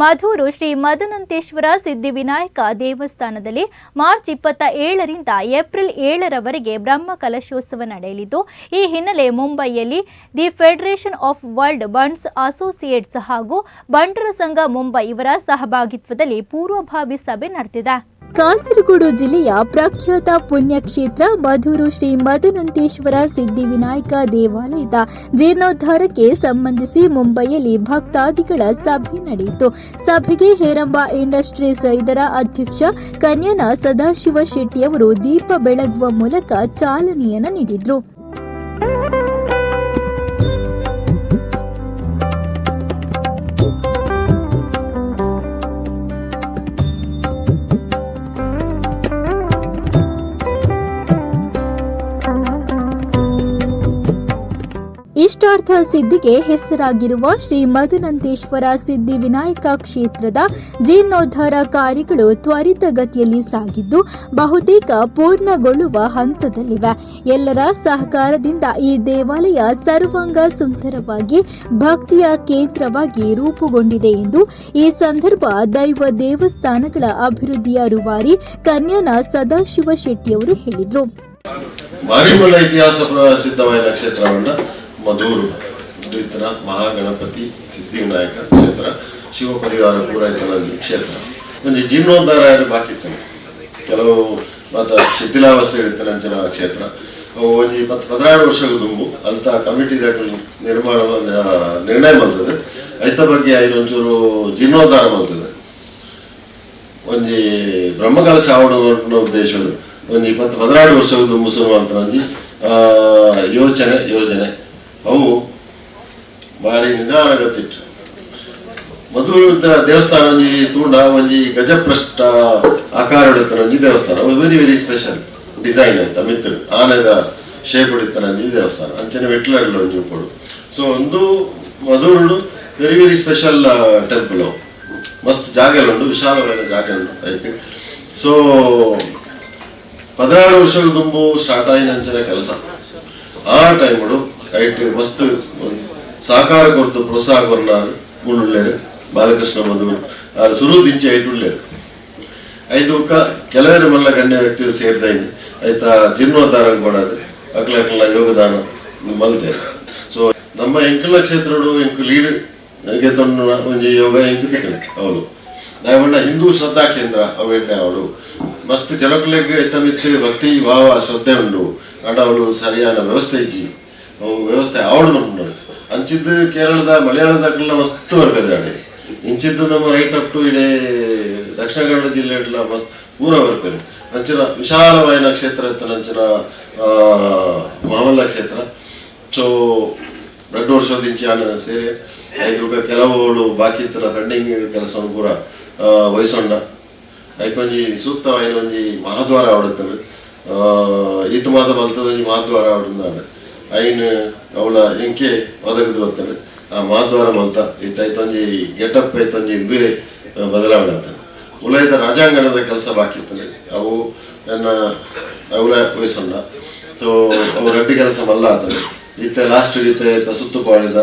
ಮಧೂರು ಶ್ರೀ ಮದನಂತೇಶ್ವರ ಸಿದ್ಧಿವಿನಾಯಕ ದೇವಸ್ಥಾನದಲ್ಲಿ ಮಾರ್ಚ್ ಇಪ್ಪತ್ತ ಏಳರಿಂದ ಏಪ್ರಿಲ್ ಏಳರವರೆಗೆ ಬ್ರಹ್ಮ ಕಲಶೋತ್ಸವ ನಡೆಯಲಿದ್ದು, ಈ ಹಿನ್ನೆಲೆ ಮುಂಬೈಯಲ್ಲಿ the federation of world Bunts associates ಹಾಗೂ ಬಂಟರ ಸಂಘ ಮುಂಬೈ ಇವರ ಸಹಭಾಗಿತ್ವದಲ್ಲಿ ಪೂರ್ವಭಾವಿ ಸಭೆ ನಡೆದಿದೆ. ಕಾಸರಗೋಡು ಜಿಲ್ಲೆಯ ಪ್ರಖ್ಯಾತ ಪುಣ್ಯಕ್ಷೇತ್ರ ಮಧುರು ಶ್ರೀ ಮದನಂತೇಶ್ವರ ಸಿದ್ಧಿವಿನಾಯಕ ದೇವಾಲಯದ ಜೀರ್ಣೋದ್ಧಾರಕ್ಕೆ ಸಂಬಂಧಿಸಿ ಮುಂಬೈಯಲ್ಲಿ ಭಕ್ತಾದಿಗಳ ಸಭೆ ನಡೆಯಿತು. ಸಭೆಗೆ ಹೇರಂಬ ಇಂಡಸ್ಟ್ರೀಸ್ ಇದರ ಅಧ್ಯಕ್ಷ ಕನ್ಯನ ಸದಾಶಿವ ಶೆಟ್ಟಿಯವರು ದೀಪ ಬೆಳಗುವ ಮೂಲಕ ಚಾಲನೆಯನ್ನು ನೀಡಿದ್ರು. ಇಷ್ಟಾರ್ಥ ಸಿದ್ಧಿಗೆ ಹೆಸರಾಗಿರುವ ಶ್ರೀ ಮದನಂತೇಶ್ವರ ಸಿದ್ಧಿ ವಿನಾಯಕ ಕ್ಷೇತ್ರದ ಜೀರ್ಣೋದ್ಧಾರ ಕಾರ್ಯಗಳು ತ್ವರಿತಗತಿಯಲ್ಲಿ ಸಾಗಿದ್ದು ಬಹುತೇಕ ಪೂರ್ಣಗೊಳ್ಳುವ ಹಂತದಲ್ಲಿವೆ. ಎಲ್ಲರ ಸಹಕಾರದಿಂದ ಈ ದೇವಾಲಯ ಸರ್ವಾಂಗ ಸುಂದರವಾಗಿ, ಭಕ್ತಿಯ ಕೇಂದ್ರವಾಗಿ ರೂಪುಗೊಂಡಿದೆ ಎಂದು ಈ ಸಂದರ್ಭ ದೈವ ದೇವಸ್ಥಾನಗಳ ಅಭಿವೃದ್ಧಿಯ ರೂವಾರಿ ಕನ್ಯನ ಸದಾಶಿವ ಶೆಟ್ಟಿಯವರು ಹೇಳಿದರು. ಮಧೂರು ಇತರ ಮಹಾಗಣಪತಿ ಸಿದ್ಧಿವಿನಾಯಕ ಕ್ಷೇತ್ರ ಶಿವ ಪರಿವಾರ ಕೂಡ ಇತ್ತನಲ್ಲಿ ಕ್ಷೇತ್ರ. ಒಂದು ಜೀರ್ಣೋದ್ಧಾರ ಬಾಕಿ ಇತ್ತು. ಕೆಲವು ಮತ್ತು ಶಿಥಿಲಾವಸ್ಥೆ ಇರುತ್ತೆ ಅಂಚನ ಕ್ಷೇತ್ರ. ಅವು ಒಂಜಿ ಇಪ್ಪತ್ತು ಹದಿನಾರು ವರ್ಷದ ದುಂಬು. ಅಂತ ಕಮಿಟಿ ನಿರ್ಮಾಣ ನಿರ್ಣಯ ಬಂದದೆ ಐತ ಬಗ್ಗೆ ಐದೊಂಚೂರು ಜೀರ್ಣೋದ್ಧಾರ ಬಂದದೆ ಒಂಜಿ ಬ್ರಹ್ಮಕಲಶ ಆವಡನ ಉದ್ದೇಶಗಳು ಒಂದು ಇಪ್ಪತ್ತು ಹದಿನಾರು ವರ್ಷದ ದುಂಬು ಒಂಜಿ ಆ, ಯೋಚನೆ ಯೋಜನೆ. ಅವು ಬಾರಿ ನಿಧಾನಗತಿಟ್ಟು ಮಧುರ ದೇವಸ್ಥಾನ ಒಂಜಿ ತೂಂಡ ಒಂಜಿ ಗಜಪ್ರಷ್ಟ ಆಕಾರ ಒಂಜಿ ದೇವಸ್ಥಾನ ವೆರಿ ವೆರಿ ಸ್ಪೆಷಲ್ ಡಿಸೈನ್ ಅಂತ ಮಿತ್ರ ಆನೆದ ಶೇಪ್ ಒಂಜಿ ದೇವಸ್ಥಾನ. ಅಂಚನೆ ಮೆಟ್ಲಡ್ಲು ಒಂಜಿ ಉಪ್ಪಡು ಸೊ ಒಂದು ಮಧುರುಡು ವೆರಿ ವೆರಿ ಸ್ಪೆಷಲ್ ಟೆಂಪಲ್ ಮಸ್ತ್ ಜಾಗ ಉಂಡು ವಿಶಾಲವಾದ ಜಾಗ ಉಂಟು ಸೊ ಪದಿನಾರು ವರ್ಷದ ತುಂಬು ಸ್ಟಾರ್ಟ್ ಆಯಿನ ಅಂಚನೆ ಕೆಲಸ. ಆ ಟೈಮಡು ಐಟ್ ಮಸ್ತ್ ಸಹಕಾರ ಕೊಡ್ತು ಪ್ರೋತ್ಸಾಹ ಮುಂಡುಳ್ಳೇರು ಬಾಲಕೃಷ್ಣ ಮಧುರು ಆರು ಸುರು ಐಟ್ ಉಳ್ಳೇರು ಐದು ಕೆಲವೇ ಮಲ್ಲ ಗಣ್ಯ ವ್ಯಕ್ತಿ ಸೇರಿದಾಯ್ತು ಆಯ್ತಾ ಜೀರ್ಣೋದ್ಧಾರ ಕೊಡೋದು ಅಕ್ಲ ಅಕ್ಲ ಯೋಗದಾನ ಮಲ್ತೆ ಸೊ ನಮ್ಮ ಎಂಕಲ ಕ್ಷೇತ್ರಡು ಎಂಕ್ ಲೀಡ್ ಗೆತ್ತೊಂದು ಒಂಜಿ ಯೋಗ ಎಂಕ್ ಅವಳು ದಯಮಂಡ ಹಿಂದೂ ಶ್ರದ್ಧಾ ಕೇಂದ್ರ ಅವೆಣ್ಣೆ ಅವಳು ಮಸ್ತ್ ಜನಕ್ಕೆ ಎತ್ತಮಿತ್ತು ಭಕ್ತಿ, ಭಾವ, ಶ್ರದ್ಧೆ ಉಂಡು ಅಂಡ ಅವಳು ಸರಿಯಾದ ವ್ಯವಸ್ಥೆ ಅವು ವ್ಯವಸ್ಥೆ ಅವಳು ಉಂಡು ಅಂಚಿದ್ದು ಕೇರಳದ ಮಲಯಾಳದಾಗೆಲ್ಲ ಮಸ್ತ್ ವರ್ಗದ ಆಡೆ. ಇಂಚಿದ್ದು ನಮ್ಮ ರೈಟ್ ಅಪ್ ಟು ಇಡೇ ದಕ್ಷಿಣ ಕನ್ನಡ ಜಿಲ್ಲೆ ಮಸ್ತ್ ಪೂರ ವರ್ಗರು ಅಂಚಿನ ವಿಶಾಲವಾಯಿನ ಕ್ಷೇತ್ರ ಇತ್ತು, ಅಂಚಿನ ಮಹಮಲ್ಲ ಕ್ಷೇತ್ರ. ಸೊ ಎರಡು ವರ್ಷದಿಂಚಿ ಆಮೇಲೆ ಸೇರಿ ಐದು ಕೆಲವು ಬಾಕಿ ಇತ್ತರ ರನ್ನಿಂಗ್ ಕೆಲಸವನ್ನು ಪೂರ ವಹಿಸೋಣ ಐಕೊಂಜಿ ಸೂಕ್ತವಾಯಿನ ಒಂಜಿ ಮಹಾದ್ವಾರ ಆವಡುತ್ತವೆ ಈತ ಮಾತ ಬಲ್ತದ ಮಹಾದ್ವಾರ ಆವಡುಂದಾಂಡ ಐನ್, ಅವಳ ಎಂಕೆ ಒದಗಿದು ಬರ್ತದೆ ಆ ಮಹಾದ್ವಾರ ಮಲ್ತ ಇತ್ತ ಐತೊಂಜಿ ಗೆಟಪ್ ಐತೊಂಜಿ ಇಬ್ಬೆ ಬದಲಾವಣೆ ಅಂತ ಉಳಿದ ರಾಜಾಂಗಣದ ಕೆಲಸ ಬಾಕಿ ಇರ್ತದೆ. ಅವು ನನ್ನ ಅವಳ ವಯಸ್ಸಲ್ಲ. ಸೊ ಅವು ರೆಡ್ಡಿ ಕೆಲಸ ಮಲ್ಲ ಆತನೆ ಇತ್ತ ಲಾಸ್ಟ್ ಇತ್ತೆ ಸುತ್ತು ಪಾಳಿದ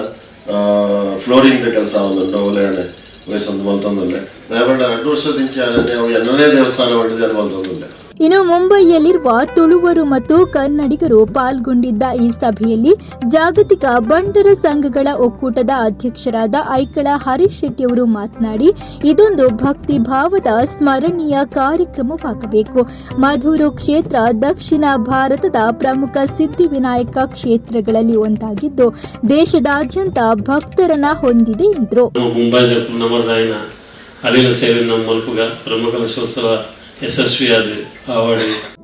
ಫ್ಲೋರಿಂಗ್ ಕೆಲಸ ಒಂದು ಅವಳೆಯಾನೆ ವಯಸ್ಸೊಂದು ಮಲ್ತೊಂದುಲ್ಲೆ ದಯಮಂಡ ಎರಡು ವರ್ಷದಿಂಚೆ ಅವು ಎನ್ನನೇ ದೇವಸ್ಥಾನ ಮಾಡಿದೆ ಅಲ್ಲಿ ಇನ್ನು ಮುಂಬೈಯಲ್ಲಿರುವ ತುಳುವರು ಮತ್ತು ಕನ್ನಡಿಗರು ಪಾಲ್ಗೊಂಡಿದ್ದ ಈ ಸಭೆಯಲ್ಲಿ ಜಾಗತಿಕ ಬಂಡರ ಸಂಘಗಳ ಒಕ್ಕೂಟದ ಅಧ್ಯಕ್ಷರಾದ ಐಕಳ ಹರೀಶ್ ಶೆಟ್ಟಿಯವರು ಮಾತನಾಡಿ, ಇದೊಂದು ಭಕ್ತಿ ಭಾವದ ಸ್ಮರಣೀಯ ಕಾರ್ಯಕ್ರಮವಾಗಬೇಕು. ಮಧುರು ಕ್ಷೇತ್ರ ದಕ್ಷಿಣ ಭಾರತದ ಪ್ರಮುಖ ಸಿದ್ಧಿವಿನಾಯಕ ಕ್ಷೇತ್ರಗಳಲ್ಲಿ ಒಂದಾಗಿದ್ದು, ದೇಶದಾದ್ಯಂತ ಭಕ್ತರನ್ನ ಹೊಂದಿದೆ ಎಂದರು. ನಮ್ಮ ಮುಂಬೈದ ನಮ್ಮದಾಯಿನ ಅಲಿಲ ಸೇವೆ ನಮ್ಮ ಮಲ್ಪುಗ ಬ್ರಹ್ಮಕಲಶೋತ್ಸವ ಯಶಸ್ವಿಯಾದ ಆವಡಿ